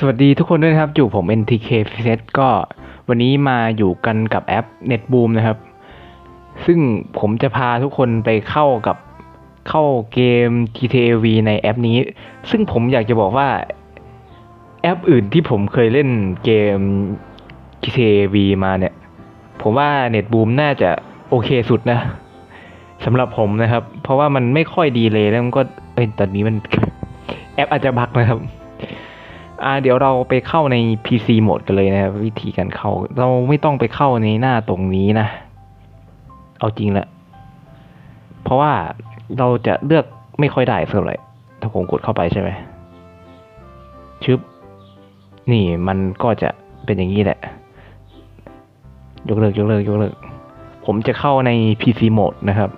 สวัสดีทุกคนด้วยนะครับ อยู่ผม NTK f z ก็วันนี้มาอยู่กันกับแอป NetBoom นะครับ ซึ่งผมจะพาทุกคนไปเข้ากับเข้าเกม GTA V ในแอปนี้ ซึ่งผมอยากจะบอกว่าแอปอื่นที่ผมเคยเล่นเกม GTA V มาเนี่ย ผมว่า NetBoom น่าจะโอเคสุดนะสำหรับผมนะครับ เพราะว่ามันไม่ค่อยดีเลยแล้วมันก็เอ้ยตอนนี้มันแอปอาจจะบักนะครับ อ่าเดี๋ยวเราไปเข้าใน PC โหมดกันเลยนะครับวิธีการเข้า เราไม่ต้องไปเข้าในหน้าตรงนี้นะ เอาจริงละ เพราะว่าเราจะเลือกไม่ค่อยได้สักเท่าไหร่ถ้าผมกดเข้าไปใช่ไหมชึบ นี่มันก็จะเป็นอย่างนี้แหละ ยกเลิกยกเลิกยกเลิก ผมจะเข้าใน PC โหมดนะครับ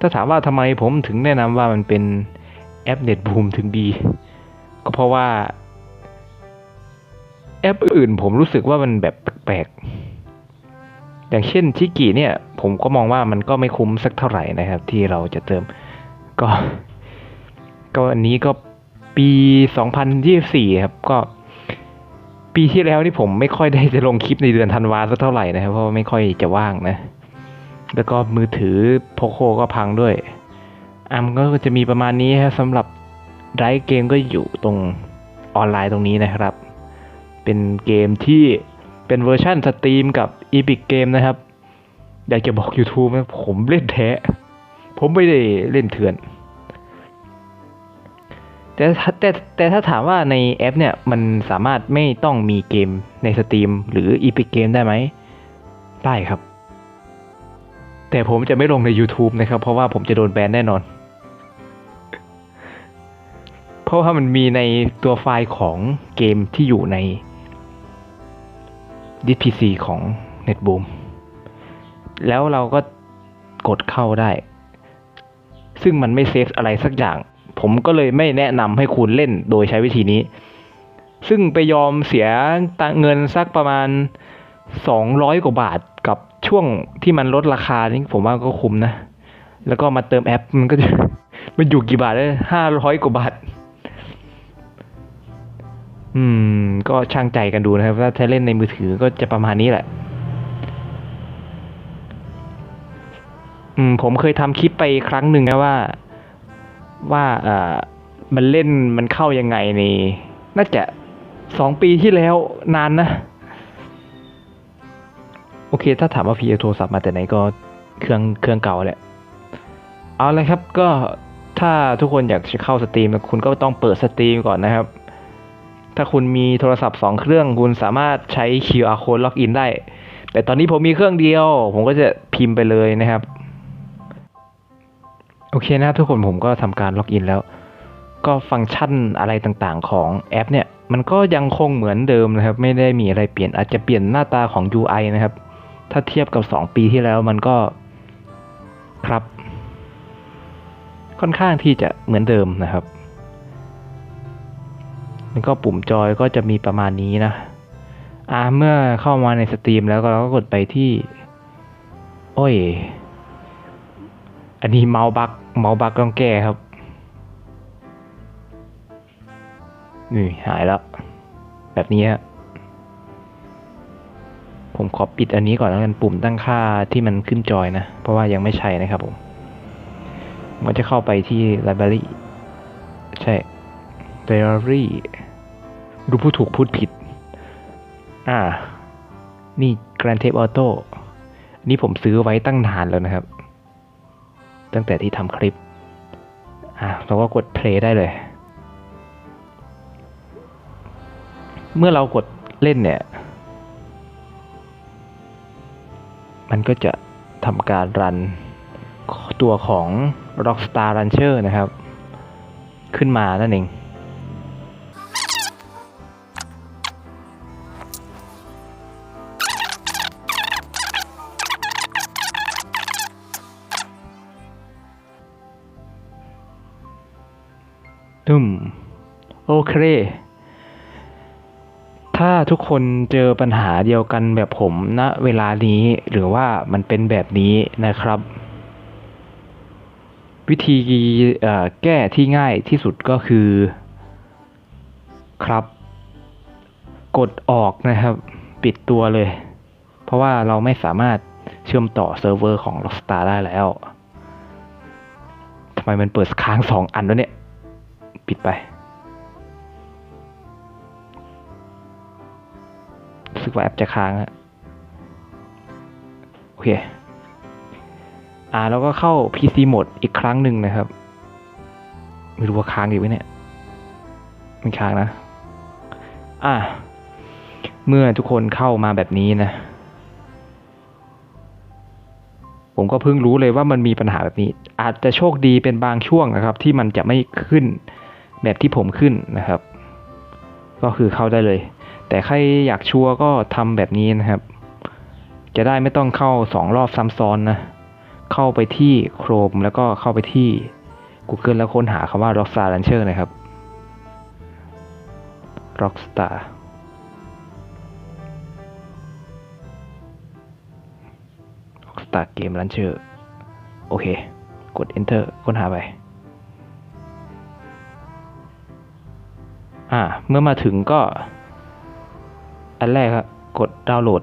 ถ้าถามว่าทำไมผมถึงแนะนำว่ามันเป็น แอป NetBoom ถึงดี ก็เพราะว่า แอปอื่นผมรู้สึกว่ามันแบบแปลกๆอย่างเช่นชิกิเนี่ย ผมก็มองว่ามันก็ไม่คุ้มสักเท่าไหร่นะครับ ที่เราจะเติม ก็ ก็อันนี้ก็ปี 2024 ครับ ก็ปีที่แล้วนี่ผมไม่ค่อยได้จะลงคลิปในเดือนธันวาสักเท่าไหร่นะครับ เพราะไม่ค่อยจะว่างนะ แล้วก็มือถือโพโคก็พังด้วย อัมก็จะมีประมาณนี้ครับสำหรับไรเกมก็อยู่ตรงออนไลน์ตรงนี้นะครับ เป็นเกมที่เป็นเวอร์ชันสตรีมกับ Epic Game นะครับ อยากจะบอก YouTube นะผมเล่นแท้ ผมไม่ได้เล่นเถื่อน แต่แต่แต่ถ้าถามว่าในแอปเนี่ยมันสามารถไม่ต้องมีเกมในสตรีมหรือ Epic Game ได้ไหม ได้ครับ แต่ผมจะไม่ลงใน YouTube นะครับ เพราะว่าผมจะโดนแบนแน่นอน ราะว่ามันมีในตัวไฟล์ของเกมที่อยู่ในดิสพีซีของ NetBoom แล้วเราก็กดเข้าได้ ซึ่งมันไม่เซฟอะไรสักอย่าง ผมก็เลยไม่แนะนำให้คุณเล่นโดยใช้วิธีนี้ ซึ่งไปยอมเสียตังเงินสักประมาณ 200 กว่าบาทกับช่วงที่มันลดราคานี่ผมว่าก็คุ้มนะ แล้วก็มาเติมแอปมันก็จะมันอยู่กี่บาทเลยห้าร้อยกว่าบาท อืม ก็ช่างใจกันดูนะครับว่าถ้าเล่นในมือถือก็จะประมาณนี้แหละ อืม ผมเคยทำคลิปไปครั้งหนึ่งนะว่า ว่าเอ่อมันเล่นมันเข้ายังไงในน่าจะสองปีที่แล้วนานนะ โอเค ถ้าถามว่าพี่เอาโทรศัพท์มาแต่ไหนก็เครื่องเครื่องเก่าแหละ เอาเลยครับก็ถ้าทุกคนอยากจะเข้าสตรีม คุณก็ต้องเปิดสตรีมก่อนนะครับ ถ้าคุณมีโทรศัพท์สองเครื่องคุณสามารถใช้ QR code ล็อกอินได้ แต่ตอนนี้ผมมีเครื่องเดียว ผมก็จะพิมพ์ไปเลยนะครับ โอเคนะครับทุกคนผมก็ทำการล็อกอินแล้ว ก็ฟังก์ชันอะไรต่างๆของแอป เนี่ย มันก็ยังคงเหมือนเดิมนะครับ ไม่ได้มีอะไรเปลี่ยนอาจจะเปลี่ยนหน้าตาของ UI นะครับ ถ้าเทียบกับ 2 ปีที่แล้วมันก็ครับ ค่อนข้างที่จะเหมือนเดิมนะครับ แล้วก็ปุ่มจอยก็จะมีประมาณนี้นะ อ่าเมื่อเข้ามาในสตรีมแล้วก็เราก็กดไปที่ โอ้ย อันนี้เมาส์บักเมาส์บักต้องแก้ครับ นี่หายแล้ว แบบนี้ฮะผมขอปิดอันนี้ก่อนแล้วกันปุ่มตั้งค่าที่มันขึ้นจอยนะ เพราะว่ายังไม่ใช่นะครับผมมันจะเข้าไปที่ library ใช่ library ดูผู้ถูกพูดผิด อ่า นี่ Grand Theft Auto นี่ผมซื้อไว้ตั้งนานแล้วนะครับ ตั้งแต่ที่ทำคลิป อ่าเราก็กด play ได้เลย เมื่อเรากดเล่นเนี่ย มันก็จะทำการรันตัวของ Rockstar Launcher นะครับ ขึ้นมานั่นเอง ตึมโอเค ถ้าทุกคนเจอปัญหาเดียวกันแบบผมณนะเวลานี้หรือว่ามันเป็นแบบนี้นะครับ วิธีแก้ที่ง่ายที่สุดก็คือ ครับ กดออกนะครับ ปิดตัวเลย เพราะว่าเราไม่สามารถเชื่อมต่อเซิร์ฟเวอร์ของ Rockstar ได้แล้วทำไมมันเปิดค้างสองอันแล้วเนี่ย ปิดไปรู้สึกว่าแอปจะค้างอะโอเค อ่าแล้วก็เข้า PC Mode อีกครั้งหนึ่งนะครับ ไม่รู้ว่าค้างอยู่ไหมเนี่ยไม่ค้างนะ อ่าเมื่อทุกคนเข้ามาแบบนี้นะ ผมก็เพิ่งรู้เลยว่ามันมีปัญหาแบบนี้ อาจจะโชคดีเป็นบางช่วงนะครับ ที่มันจะไม่ขึ้น แบบที่ผมขึ้นนะครับ ก็คือเข้าได้เลย แต่ใครอยากชัวร์ก็ทำแบบนี้นะครับ จะได้ไม่ต้องเข้าสองรอบซ้ำซ้อนนะ เข้าไปที่ Chrome แล้วก็เข้าไปที่ Google แล้วค้นหาคำว่า Rockstar Launcher นะครับ Rockstar Rockstar Game Launcher โอเค กด Enter ค้นหาไป อ่า เมื่อมาถึงก็ อันแรกครับกดดาวน์โหลด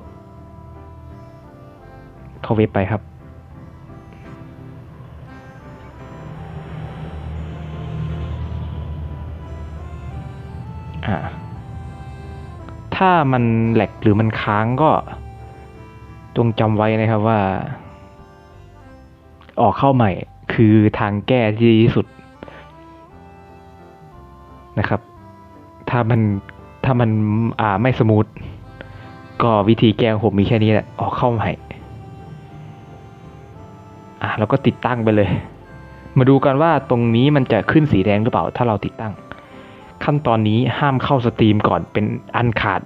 เข้าเว็บไปครับ อ่า ถ้ามันแหลกหรือมันค้างก็ จงจำไว้นะครับว่า ออกเข้าใหม่คือทางแก้ที่ดีที่สุดนะครับ ถ้ามันถ้ามันอ่าไม่สมูทก็วิธีแก้ของผมมีแค่นี้แหละออกเข้าใหม่อะแล้วก็ติดตั้งไปเลย มาดูกันว่าตรงนี้มันจะขึ้นสีแดงหรือเปล่า ถ้าเราติดตั้ง ขั้นตอนนี้ห้ามเข้าสตรีมก่อนเป็นอันขาด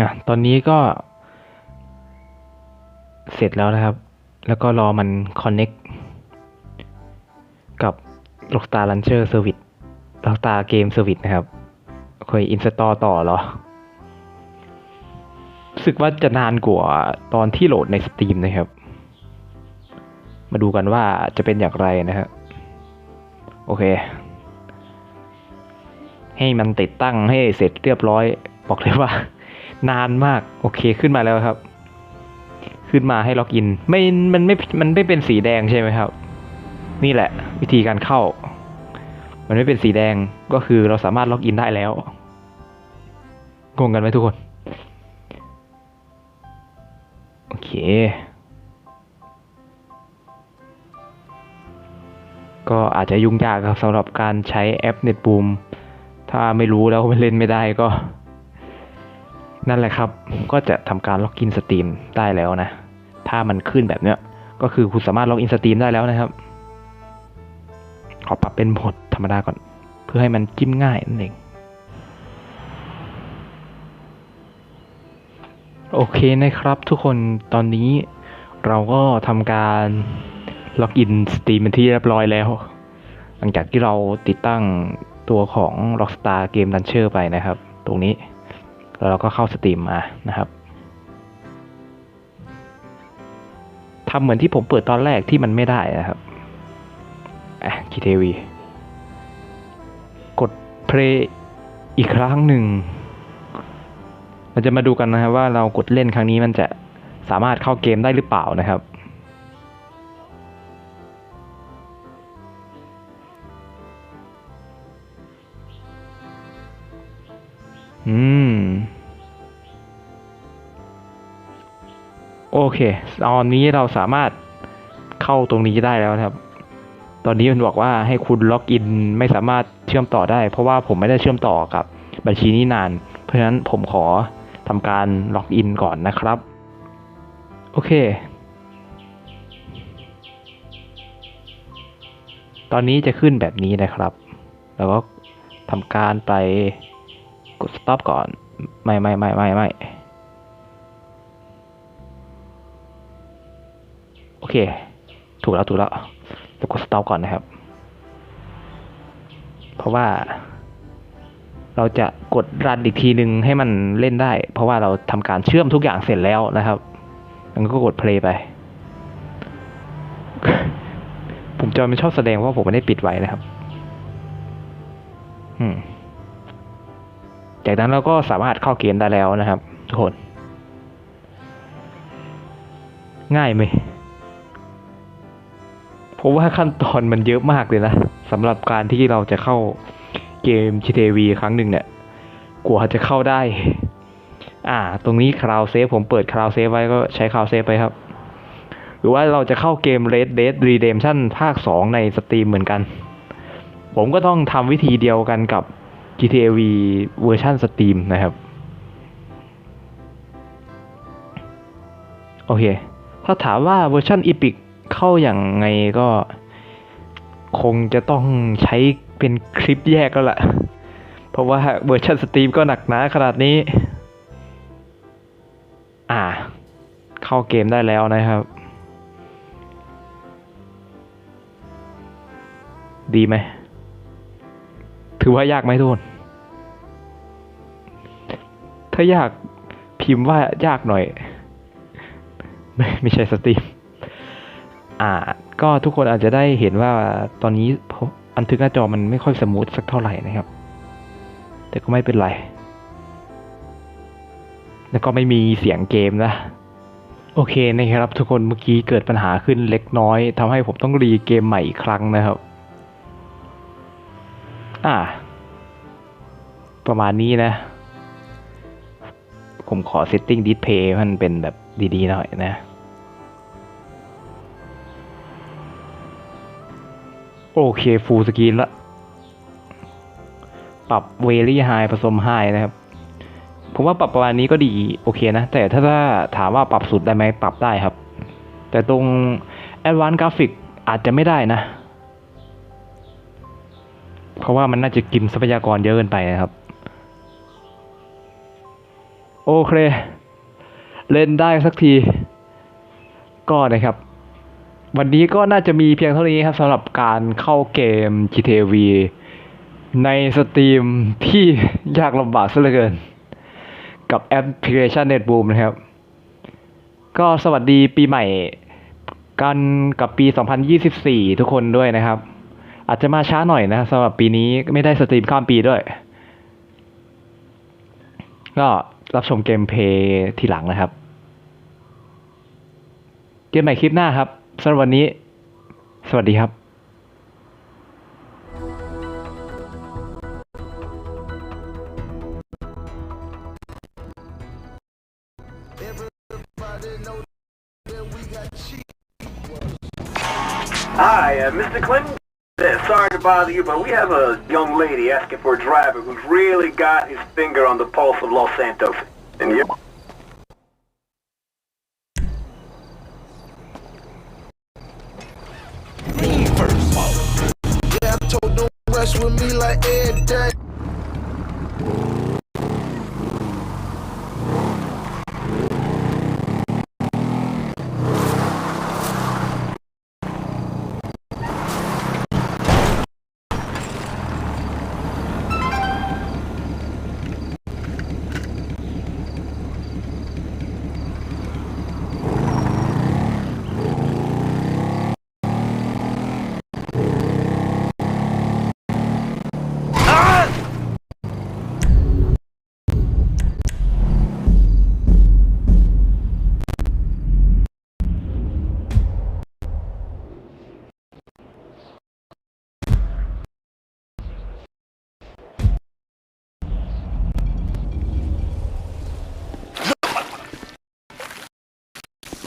อะตอนนี้ก็ เสร็จแล้วนะครับ แล้วก็รอมัน connect กับ Rockstar Launcher Service Rockstar Game Service นะครับคอย install ต่อหรอรู้สึกว่าจะนานกว่าตอนที่โหลดใน Steam นะครับ มาดูกันว่าจะเป็นอย่างไรนะครับโอเค ให้มันติดตั้งให้เสร็จเรียบร้อย บอกเลยว่า นานมากโอเคขึ้นมาแล้วครับ ขึ้นมาให้ล็อกอิน ไม่มันไม่มันไม่เป็นสีแดงใช่ไหมครับ นี่แหละ วิธีการเข้า มันไม่เป็นสีแดงก็คือเราสามารถล็อกอินได้แล้วงงกันไหมทุกคนโอเค ก็อาจจะยุ่งยากครับสำหรับการใช้แอป NetBoom ถ้าไม่รู้แล้วไม่เล่นไม่ได้ก็ นั่นแหละครับ ก็จะทำการล็อกอินสตรีมได้แล้วนะ ถ้ามันขึ้นแบบเนี้ย ก็คือคุณสามารถล็อกอินสตรีมได้แล้วนะครับ ขอปรับเป็นโหมดธรรมดาก่อน เพื่อให้มันจิ้มง่ายนั่นเอง โอเคนะครับทุกคน ตอนนี้เราก็ทำการล็อกอินสตรีมเป็นที่เรียบร้อยแล้ว หลังจากที่เราติดตั้งตัวของ Rockstar Game Launcher ไปนะครับ ตรงนี้ แล้วเราก็เข้าสตรีมมานะครับทำเหมือนที่ผมเปิดตอนแรกที่มันไม่ได้นะครับอะคีเทวี กดเพลย์อีกครั้งหนึ่ง เราจะมาดูกันนะครับว่าเรากดเล่นครั้งนี้มันจะสามารถเข้าเกมได้หรือเปล่านะครับ อืม โอเค ตอนนี้เราสามารถเข้าตรงนี้ได้แล้วครับ ตอนนี้มันบอกว่าให้คุณล็อกอินไม่สามารถเชื่อมต่อได้ เพราะว่าผมไม่ได้เชื่อมต่อกับ บัญชีนี้นาน เพราะฉะนั้นผมขอทำการล็อกอินก่อนนะครับ โอเค ตอนนี้จะขึ้นแบบนี้นะครับ แล้วก็ทำการไป กด stop ก่อน ไม่ไม่ไม่ไม่ไม่โอเค ถูกแล้วถูกแล้วจะกด stop ก่อนนะครับ เพราะว่า เราจะกดรันอีกทีหนึ่งให้มันเล่นได้ เพราะว่าเราทำการเชื่อมทุกอย่างเสร็จแล้วนะครับมันก็กดเพลย์ไป ผมจอยมันชอบแสดงว่าผมไม่ได้ปิดไว้นะครับ อืม จากนั้นเราก็สามารถเข้าเกมได้แล้วนะครับ ทุกคน ง่ายไหมผมว่าขั้นตอนมันเยอะมากเลยนะสำหรับการที่เราจะเข้าเกม GTV ครั้งหนึ่งเนี่ยกว่าจะเข้าได้ อ่า ตรงนี้คลาวเซฟผมเปิดคลาวเซฟไว้ก็ใช้คลาวเซฟไปครับ หรือว่าเราจะเข้าเกม Red Dead Redemption ภาค 2 ในสตรีมเหมือนกัน ผมก็ต้องทำวิธีเดียวกันกับ GTA V เวอร์ชันสตรีมนะครับ โอเค ถ้าถามว่าเวอร์ชัน Epic เข้าอย่างไงก็คงจะต้องใช้เป็นคลิปแยกแล้วล่ะ เพราะว่าเวอร์ชันสตรีมก็หนักหนาขนาดนี้ อ่า เข้าเกมได้แล้วนะครับ ดีไหม ถือว่ายากไหมทุกคน ถ้ายากพิมพ์ว่ายากหน่อย ไม่ไม่ใช่สตรีม อ่า ก็ทุกคนอาจจะได้เห็นว่าตอนนี้อันทึกหน้าจอมันไม่ค่อยสมูทสักเท่าไหร่นะครับ แต่ก็ไม่เป็นไร แล้วก็ไม่มีเสียงเกมนะโอเคนะครับทุกคนเมื่อกี้เกิดปัญหาขึ้นเล็กน้อยทำให้ผมต้องรีเกมใหม่อีกครั้งนะครับ อ่า ประมาณนี้นะ ผมขอเซตติ้งดิสเพย์มันเป็นแบบดีๆหน่อยนะโอเคฟูลสกรีนละ ปรับเวลี่ไฮผสมไฮนะครับ ผมว่าปรับประมาณนี้ก็ดีโอเคนะ แต่ถ้าถ้าถามว่าปรับสุดได้ไหมปรับได้ครับ แต่ตรง Advanced Graphic อาจจะไม่ได้นะ เพราะว่ามันน่าจะกินทรัพยากรเยอะเกินไปนะครับ โอเค เล่นได้สักที ก็นะครับ วันนี้ก็น่าจะมีเพียงเท่านี้ครับสำหรับการเข้าเกม GTA V ในสตรีมที่ยากลำบากซะเหลือเกิน กับแอปพลิเคชัน NetBoom นะครับ ก็สวัสดีปีใหม่กันกับปี 2024 ทุกคนด้วยนะครับ อาจจะมาช้าหน่อยนะสำหรับปีนี้ไม่ได้สตรีมข้ามปีด้วย ก็ รับชมเกมเพย์ทีหลังนะครับเจอกันใหม่คลิปหน้าครับสำหรับวันนี้ สวัสดีครับ Hi, uh, Mr. Clinton. Sorry to bother you, but we have a young lady asking for a driver who's really got his finger on the pulse of Los Santos. And you... me first. Yeah, I told with me like.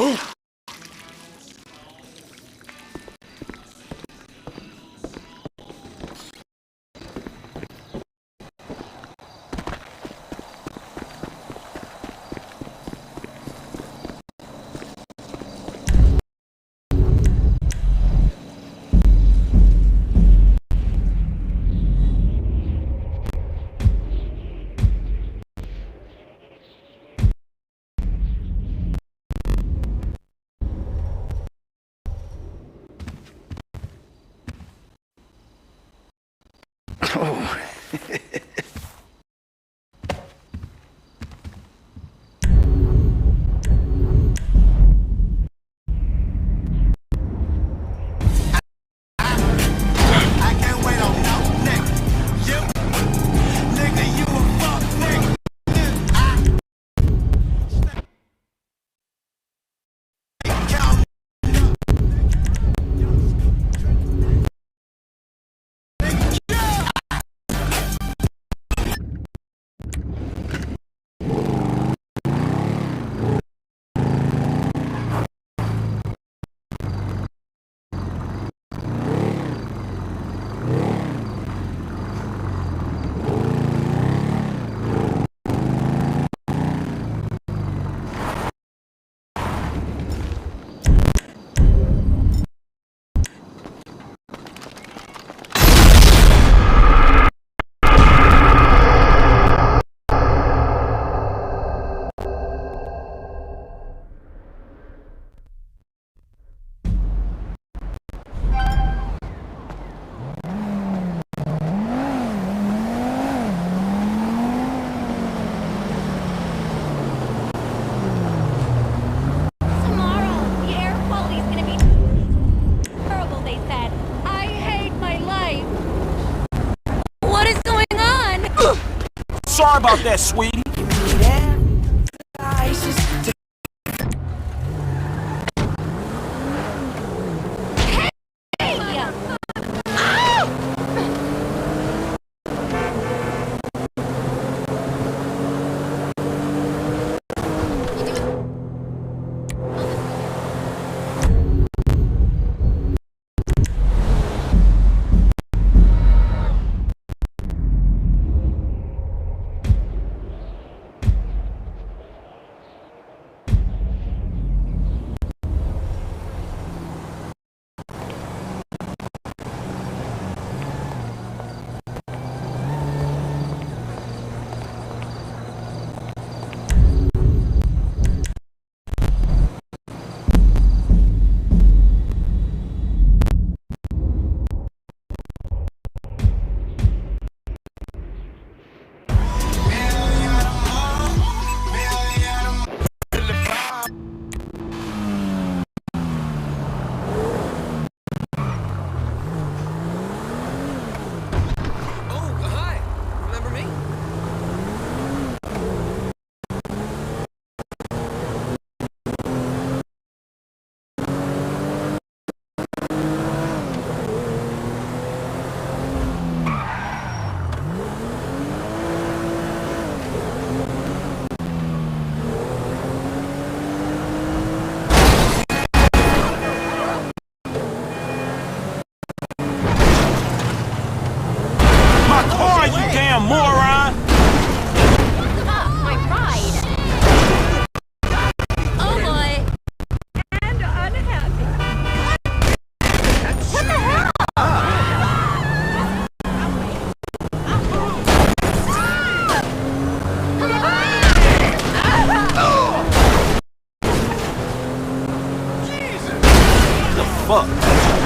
Move! About that, sweetie. Let's go.